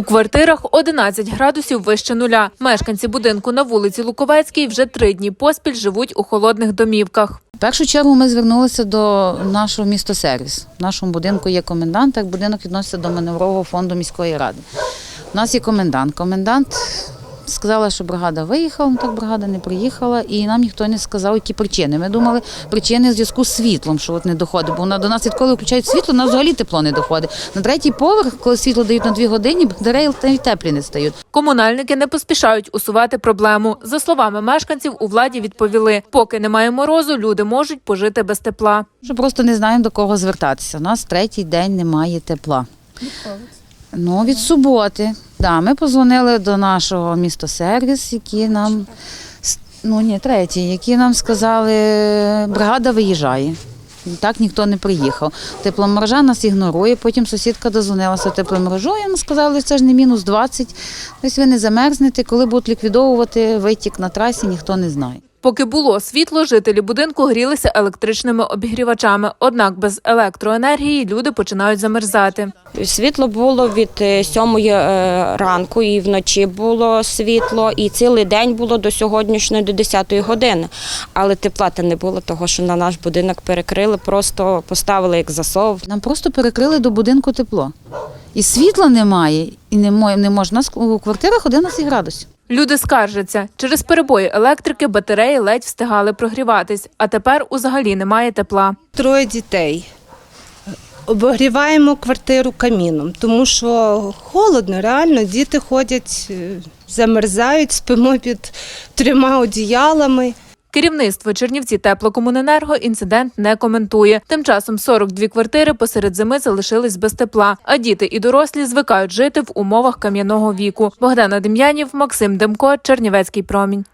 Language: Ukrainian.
У квартирах 11 градусів вище нуля. Мешканці будинку на вулиці Луковецькій вже три дні поспіль живуть у холодних домівках. В першу чергу ми звернулися до нашого містосервісу. В нашому будинку є комендант, так будинок відноситься до маневрового фонду міської ради. У нас є комендант. Комендант сказала, що бригада виїхала, ну так бригада не приїхала, і нам ніхто не сказав, які причини. Ми думали, причини в зв'язку з світлом, що от не доходить. Бо вона до нас відколи включають світло, у нас взагалі тепло не доходить. На третій поверх, коли світло дають на дві години, навіть теплі не стають. Комунальники не поспішають усувати проблему. За словами мешканців, у владі відповіли, поки немає морозу, люди можуть пожити без тепла. Що просто не знаємо до кого звертатися. У нас третій день немає тепла. Ну, від суботи. Да, ми позвонили до нашого містосервіс, які нам ну ні, третій, які нам сказали, бригада виїжджає. Так ніхто не приїхав. Тепломережа нас ігнорує. Потім сусідка дозвонилася тепломережою. нам сказали, це ж не мінус 20. Ось ви не замерзнете. Коли будуть ліквідовувати витік на трасі, ніхто не знає. Поки було світло, жителі будинку грілися електричними обігрівачами. Однак без електроенергії люди починають замерзати. Світло було від е, сьомої е, ранку, і вночі було світло, і цілий день було до сьогоднішньої, до 10 години. Але тепла та не було, того що на наш будинок перекрили, просто поставили як засов. Нам просто перекрили до будинку тепло. І світла немає, і не, мо- можна. У квартирах 11 градусів. Люди скаржаться, через перебої електрики батареї ледь встигали прогріватись, а тепер узагалі немає тепла. Троє дітей. Обогріваємо квартиру каміном, тому що холодно, реально діти ходять, е, замерзають, спимо під трьома одіялами. Керівництво Чернівці теплокомуненерго інцидент не коментує. Тим часом 42 квартири посеред зими залишились без тепла, а діти і дорослі звикають жити в умовах кам'яного віку. Богдана Дем'янів, Максим Демко, Чернівецький промінь.